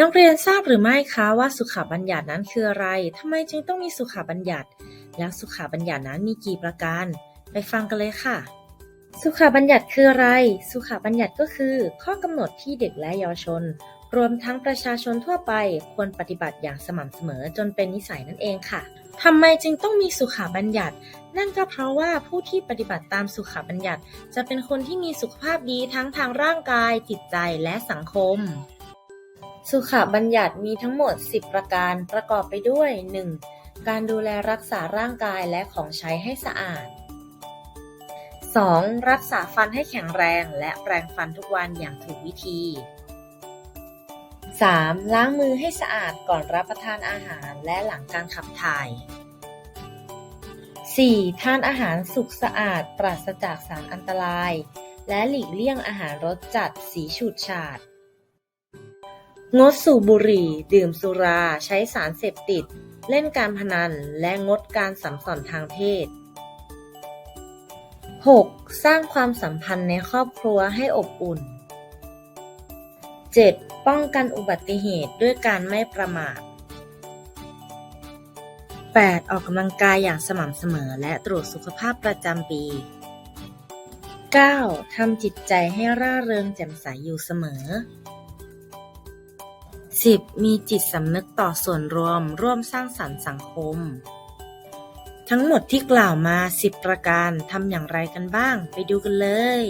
นักเรียนทราบหรือไม่คะว่าสุขบัญญัตินั้นคืออะไร ทำไมจึงต้องมีสุขบัญญัติ แล้วสุขบัญญัตินั้นมีกี่ประการ ไปฟังกันเลยค่ะ สุขบัญญัติคืออะไร สุขบัญญัติก็คือ ข้อกำหนดที่เด็กและเยาวชน รวมทั้งประชาชนทั่วไปควรปฏิบัติอย่างสม่ำเสมอจนเป็นนิสัยนั่นเองค่ะทำไมจึงต้องมีสุขบัญญัติ นั่นก็เพราะว่าผู้ที่ปฏิบัติตามสุขบัญญัติ จะเป็นคนที่มีสุขภาพดีทั้งทางร่างกาย จิตใจและสังคม สุขบัญญัติมีทั้งหมด 10 ประการ ประกอบไปด้วย 1. การดูแลรักษาร่างกายและของใช้ให้สะอาด 2. รักษาฟันให้แข็งแรง และแปรงฟันทุกวันอย่างถูกวิธี 3. ล้างมือให้สะอาดก่อนรับประทานอาหารและหลังการขับถ่าย 4. ทานอาหารสุกสะอาดปราศจากสารอันตราย และหลีกเลี่ยงอาหารรสจัดสีฉูดฉาด งดสูบบุหรี่ ดื่มสุรา ใช้สารเสพติด เล่นการพนัน และงดการสัมสอนทางเพศ 6. สร้างความสัมพันธ์ในครอบครัวให้อบอุ่น 7. ป้องกันอุบัติเหตุด้วยการไม่ประมาท 8. ออกกำลังกายอย่างสม่ำเสมอและตรวจสุขภาพประจำปี 9. ทำจิตใจให้ร่าเริงแจ่มใสอยู่เสมอ 10. มีจิตสำนึกต่อส่วนรวม ร่วมสร้างสรรค์สังคม ทั้งหมดที่กล่าวมา 10 ประการทำอย่างไรกันบ้าง ไปดูกันเลย